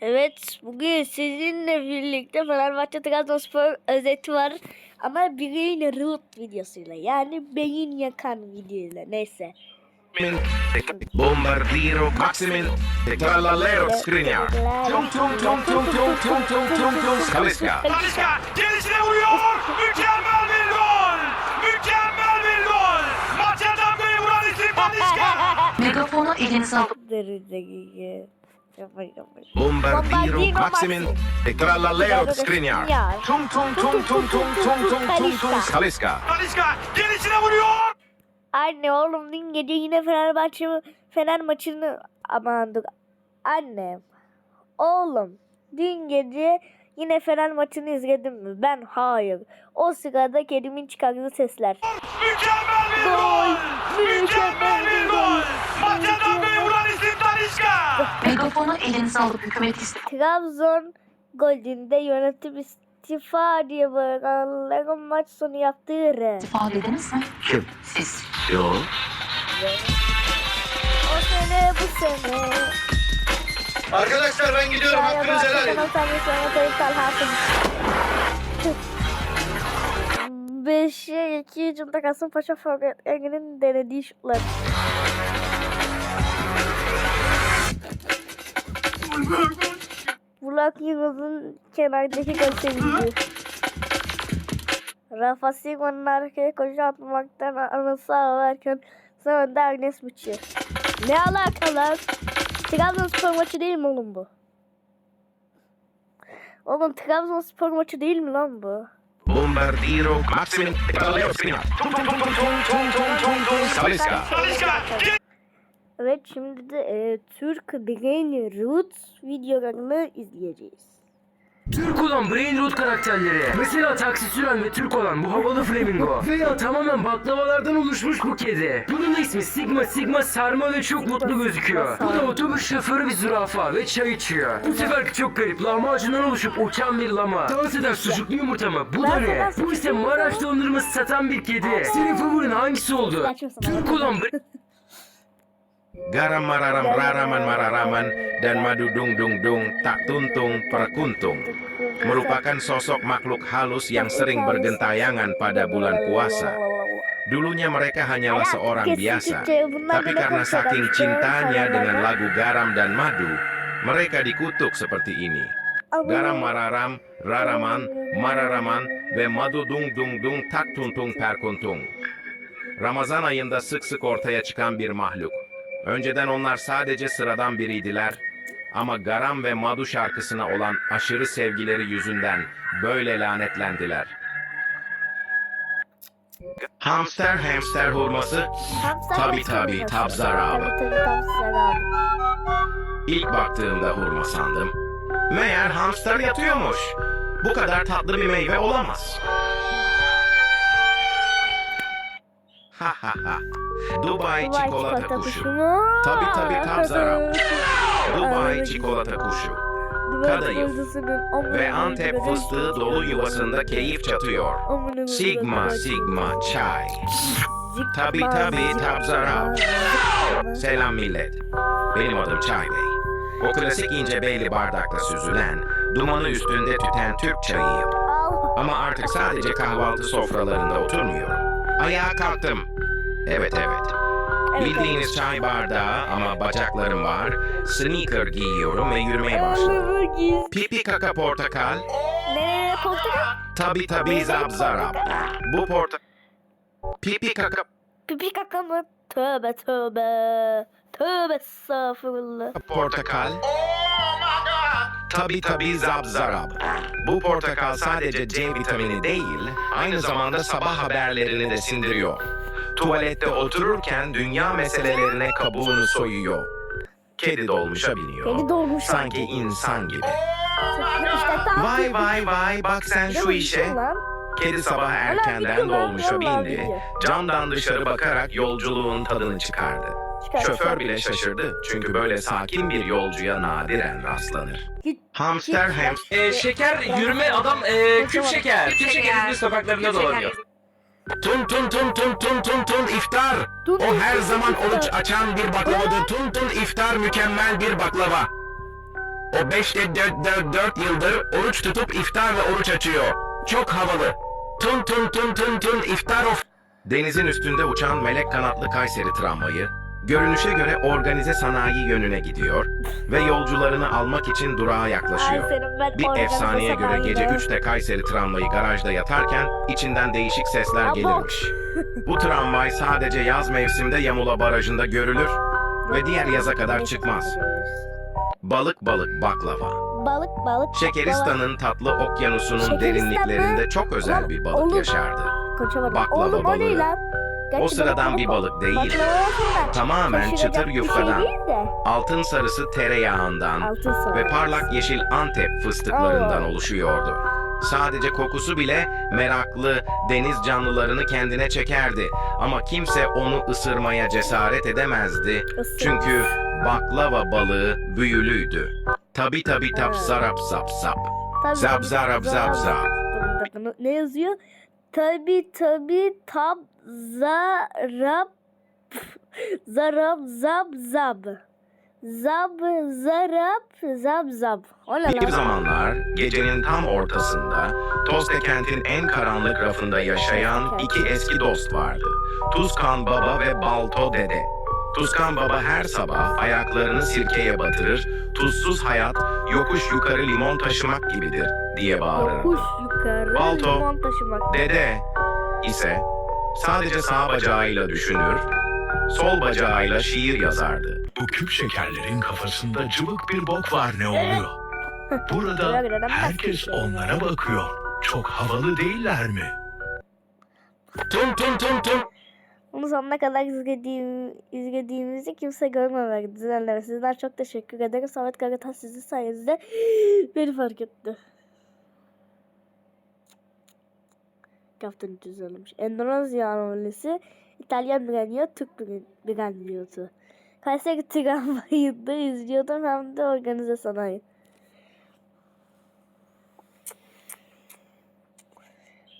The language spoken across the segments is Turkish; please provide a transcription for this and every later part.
Evet, bugün sizinle birlikte Fenerbahçe Trabzonspor özeti var. Ama Brain Root videosuyla yani beyin yakan videoyla neyse. Bombardiro Maximin Trallallero Skriniar Tum tum tum tum tum tum tum tum tum Skaliska Talisca gerisine vuruyor. Mükemmel bir gol. Mükemmel bir gol. Maça damgayı vuran isim Talisca. Megafonu elinize alıp Bombardiro Maximin Trallallero Skriniar Tum tum tum tum tum tum tum tum tum Skaliska Talisca gerisine vuruyor. Anne oğlum dün gece yine Fenerbahçe Fener maçını aman dur. Annem. Oğlum dün gece yine Fener maçını izledin mi? Ben hayır. O sırada kedimin çıkardığı sesler. Mükemmel bir Gol. gol. Mükemmel bir gol. Maça damgayı vuran megafonu elinize alıp hükümet istifa Trabzon golünde yönetim istifa diye bağıranların maç sonu yaptığı re. dediniz mi? Kim? Siz. Yo O sene bu sene. Arkadaşlar ben gidiyorum hakkınızı helal edin. Beşe iki hücumda Kasımpaşa forvetlerinin denediği şutlar. Burak Yılmaz'ın kenardaki sevinci. Rafa Silva'nın arkaya koşu atmaktan anası ağlarken sonunda Agnes Müçü. Ne alaka lan? Trabzonspor maçı değil mi oğlum bu? Oğlum Trabzonspor maçı değil mi lan bu? Bombardiro Maximin Trallallero Skriniar Tum tum tum tum tum tum tum tum Skaliska Talisca Evet şimdi de e, Türk Brain Roots videolarını izleyeceğiz. Türk olan Brain Root karakterleri. Mesela taksi süren ve Türk olan bu havalı flamingo. Veya tamamen baklavalardan oluşmuş bu kedi. Bunun da ismi Sigma Sigma sarma ve çok mutlu gözüküyor. Bu da otobüs şoförü bir zürafa ve çay içiyor. Bu seferki çok garip. Lahmacundan oluşup uçan bir lama. Dans eden sucuklu yumurta mı? Bu da ne? Bu ise Maraş dondurması satan bir kedi. Senin favorin hangisi oldu? Türk olan Bra- Garam mararam raraman mararaman dan madu dung dung dung tak tuntung perkuntung merupakan sosok makhluk halus yang sering bergentayangan pada bulan puasa. Dulunya mereka hanyalah seorang biasa, tapi karena saking cintanya dengan lagu garam dan madu, mereka dikutuk seperti ini. Garam mararam, raraman, mararaman ve madu dung dung dung tak tuntung perkuntung. Ramazan ayında sık sık ortaya çıkan bir mahluk. Önceden onlar sadece sıradan biriydiler ama Garam ve Madu şarkısına olan aşırı sevgileri yüzünden böyle lanetlendiler. Hamster hamster hurması tabzarabı. Tabii tabii tabzarabı. ilk baktığımda hurma sandım. Meğer hamster yatıyormuş. Bu kadar tatlı bir meyve olamaz. Ha ha ha. Dubai Dubai çikolata kuşu. mu? Tabii, tabii, tabzarabı. Dubai Ay. çikolata kuşu. Dubai kadayıf Ve Antep fıstığı dolu yuvasında keyif çatıyor. Sigma Sigma çay. Sigma, tabzarabı. Sigma. Selam millet. Benim adım Çay Bey. O klasik ince beyli bardakta süzülen, dumanı üstünde tüten Türk çayıyım. Ama artık sadece kahvaltı sofralarında oturmuyorum. Ayağa kalktım. Evet evet. Evet, Bildiğiniz çay bardağı ama bacaklarım var. Sneaker giyiyorum ve yürümeye başladım. Pipi kaka portakal. Ne portakal? Tabi tabi zap zarap. Bu porta... Pipi kaka Pipi kaka mı? Tövbe tövbe. Tövbe estağfurullah. portakal. Tabi tabi zap zarap. Bu portakal sadece C vitamini değil, aynı zamanda sabah haberlerini de sindiriyor. Tuvalette otururken dünya meselelerine kabuğunu soyuyor. Kedi dolmuşa biniyor. Kedi dolmuş. Sanki insan gibi. İşte tam Vay vay vay bak sen şu işe. Kedi sabah erkenden dolmuşa bindi. Camdan dışarı bakarak yolculuğun tadını çıkardı. Çıkar, Şoför bile şaşırdı çünkü böyle sakin bir yolcuya nadiren rastlanır. Hamster hamster Ee, şeker, yürüme adam, ee, küp şeker. Küp şeker İzmir sokaklarında dolanıyor. Tun tun tun tun tun tun tun iftar. O her tun zaman oruç açan bir baklavadır. Tun tun iftar mükemmel bir baklava. O beş de dört, dört, dört yıldır oruç tutup iftar ve oruç açıyor. Çok havalı. Tun tun tun tun tun iftar of. Denizin üstünde uçan melek kanatlı Kayseri tramvayı, görünüşe göre organize sanayi yönüne gidiyor ve yolcularını almak için durağa yaklaşıyor. Ben Bir organize efsaneye göre sanayide. gece 3'te Kayseri tramvayı garajda yatarken içinden değişik sesler Abo. gelirmiş. Bu tramvay sadece yaz mevsimde Yamula Barajı'nda görülür ve diğer yaza kadar çıkmaz. Balık balık baklava. Balık balık. Şekeristan'ın tatlı okyanusunun Şekeristan derinliklerinde çok özel Ulan bir balık yaşardı. Baklava Oğlum o ne balığı. lan? O sıradan bir balık değil. Tamamen çıtır yufkadan, Şey de. altın sarısı tereyağından ve parlak yeşil Antep fıstıklarından oluşuyordu. Sadece kokusu bile meraklı deniz canlılarını kendine çekerdi ama kimse onu ısırmaya cesaret edemezdi. Çünkü baklava balığı büyülüydü. Tabi tabi tap Ha. zarap zap zap. Zarap zap zap. Ne yazıyor? Tabi tabi tab zarap zarap zap zab. Zab zarap zab zab. O ne Bir zamanlar gecenin tam ortasında Toste kentin en karanlık rafında yaşayan iki eski dost vardı. Tuzkan Baba ve Balto Dede. Tuzkan Baba her sabah ayaklarını sirkeye batırır, tuzsuz hayat yokuş yukarı limon taşımak gibidir diye bağırırdı. Yokuş yukarı Balto. limon taşımak. Dede ise sadece sağ bacağıyla düşünür, sol bacağıyla şiir yazardı. Bu küp şekerlerin kafasında cıvık bir bok var ne oluyor? Burada herkes bahsediyor? onlara bakıyor. Çok havalı değiller mi? Tun tun tun tun. Bunu sonuna kadar izlediğim, izlediğimizi kimse görmemekte. Düzenleme. Sizden çok teşekkür ederim. Samet Karataş sizin sayenizde beni fark etti. Kaptan düzenlemiş. Endonezya anomalisi İtalyan Biranyo, Türk Biranyosu. Kayseri tramvayında izliyordum hem de organize sanayi.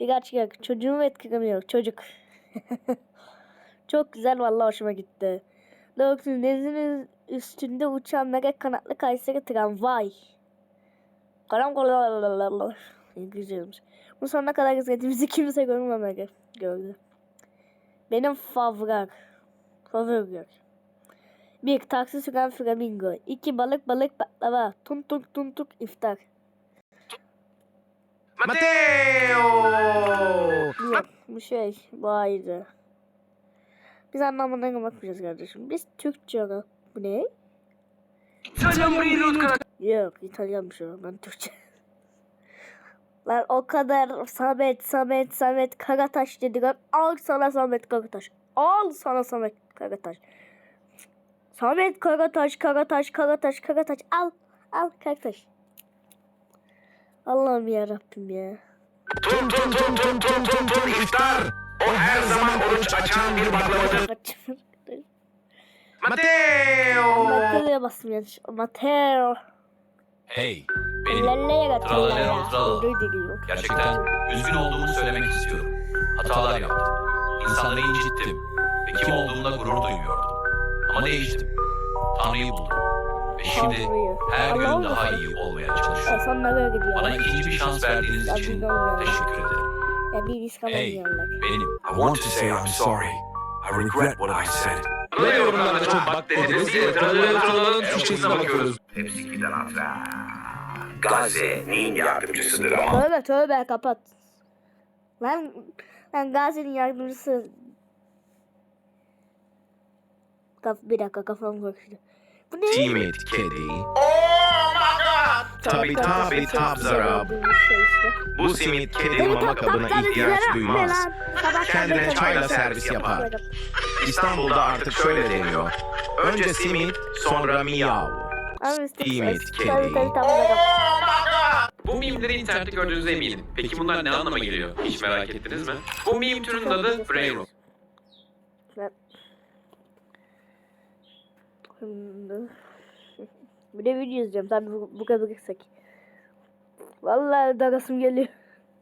Birkaç kere çocuğumu etkilemiyor. Çocuk. Çok güzel vallahi hoşuma gitti. Doktorun denizin üstünde uçan mega kanatlı Kayseri tramvay. Karam İngilizceymiş. Bu sonuna kadar izlediğimizi kimse görmemeli. Gördü. Benim favoriler. Favoriler. Bir taksi süren flamingo. İki balık balık baklava. Tun tun tun tuk iftar. Mateo! Yok bu şey bu ayrı. Biz anlamına bakmayacağız kardeşim. Biz Türkçe Bu ne? İtalyan karakterleri. Yok İtalyanmış o ben Türkçe. Lan o kadar Samet Samet Samet Karataş dediler. Al sana Samet Karataş. Al sana Samet Karataş. Samet Karataş Karataş Karataş Karataş al. Al Karataş. Allah'ım ya Rabbim ya. Tun tun tun tun tun tun tun iftar. O her zaman oruç açan bir baklavadır. Mateo! Mateo'ya bastım yanlış. Mateo. Hey, benim Lalleye Tralalero, tralala. Gerçekten üzgün olduğumu söylemek istiyorum. Hatalar yaptım. İnsanları incittim. Ve kim olduğumda gurur duymuyordum. Ama değiştim. Tanrı'yı buldum. Ve şimdi Tanrı'yı. her gün Allah'ım daha da- iyi olmaya çalışıyorum. gidiyor. Bana ikinci bir şans verdiğiniz için teşekkür ederim. Ya bir risk Hey, alamıyorlar. benim. I want to say I'm sorry. I regret what I said. Ve yorumlarda çok bak dediniz diye Tralalero Tralala'nın Türkçesine bakıyoruz. Gaze'nin yardımcısıdır ama. Tövbe tövbe kapat. Lan, lan Gazi'nin yardımcısı. Kaf bir dakika kafam karıştı. Bu ne? Timid kedi. Tabi tabi tab zarab. Şey işte. Bu simit kedinin mama kabına ihtiyaç duymaz. Kendine çayla servis yapar. İstanbul'da artık şöyle deniyor. Önce simit, sonra miyav. Tabii, kedi. Bu mimleri internette gördüğünüze eminim. Peki bunlar ne anlama geliyor? Hiç merak ettiniz mi? Bu meme türünün adı Brain Rot. Bir de video izleyeceğim. Tabii bu, bu kadar yüksek. Vallahi dalasım geliyor.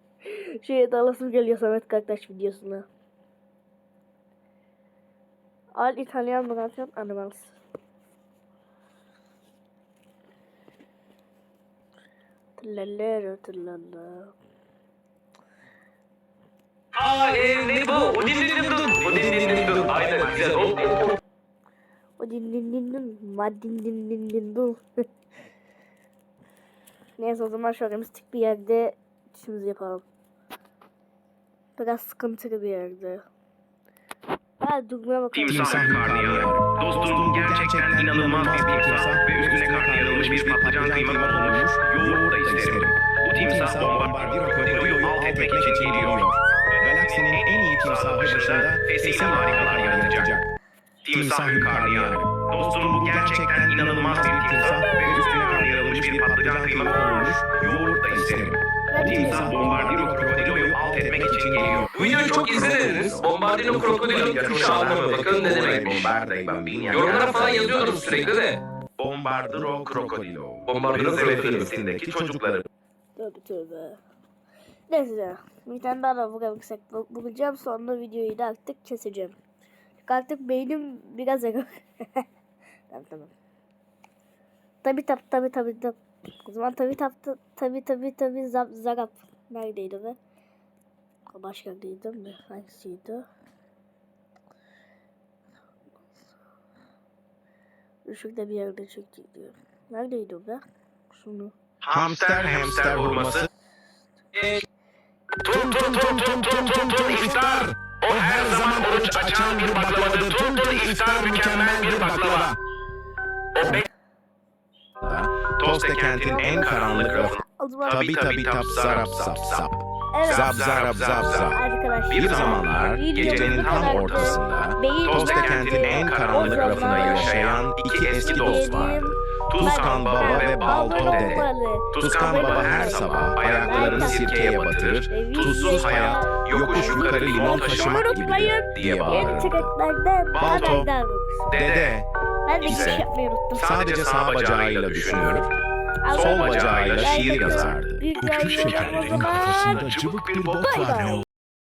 Şeye dalasım geliyor Samet Kaktaş videosuna. Al İtalyan Brasilian Animals. Tırlalı tırlalı. Aa e, ne bu? O din din din dun. O din din din dun. Aynen güzel. Din din din din. Ma din din din bu. Neyse o zaman şöyle mistik bir yerde işimizi yapalım. Biraz sıkıntılı bir yerde. Ha durmaya bakalım. Timsah karnıyarık. Dostum gerçekten inanılmaz bir timsah ve üstüne karnıyarılmış bir patlıcan kıyma konulmuş yoğurt da isterim. Bu timsah bombardiro krokodiloyu alt etmek için geliyor. Galaksinin en iyi timsahı başında fesiyle harikalar yaratacak. Timsah karnıyarık. Dostum bu gerçekten inanılmaz bir timsah ve üstüne karnıyarılmış bir patlıcan kıyma konulmuş yoğurt da isterim. Bu timsah bombardiro krokodiloyu alt etmek için geliyor. Bu videoyu çok izlediniz. Bombardino krokodilo tuşu anlamı. Bakın ne demek. Bombardei bambini. Yorumlara falan yazıyordunuz sürekli de. Bombardiro krokodilo. Bombardiro Deniz krokodilo. Efendisi'ndeki çocukları. Tövbe tövbe. Neyse. Bir tane daha da bulacağım. Sonra videoyu da artık keseceğim. Artık beynim biraz ego. tamam tamam. Tabi tabi tabi tabi tabi. O zaman tabi tabi tabi tabi tabi zap zarap. Neredeydi be? Başka yerdeydi mi? Hangisiydi? Şurada bir yerde çektiydi. Neredeydi o be? Şunu. Hamster hamster hurması. Tun tun tun tun tun tun tun iftar. O her zaman oruç açan bir baklavadır. Tun tun iftar mükemmel bir baklava. Toste kentin en karanlık rafı. O Tabi tabi tap zarap zap zap. evet. Zap zarap zap zap. Arkadaşlar. Bir zamanlar gecenin tam ortasında Toste kentin en karanlık rafında yaşayan iki eski dost vardı. Tuzkan Baba ve Balto Dede. Tuzkan Baba her sabah ayaklarını sirkeye batırır, tuzsuz hayat, yokuş yukarı limon taşımak gibidir diye bağırırdı. Balto. Dede Ben de ise unuttum. sadece sağ bacağıyla düşünür, sol bacağıyla şiir yazardı. Gün şekerlerin kafasında cıvık bir bot var ne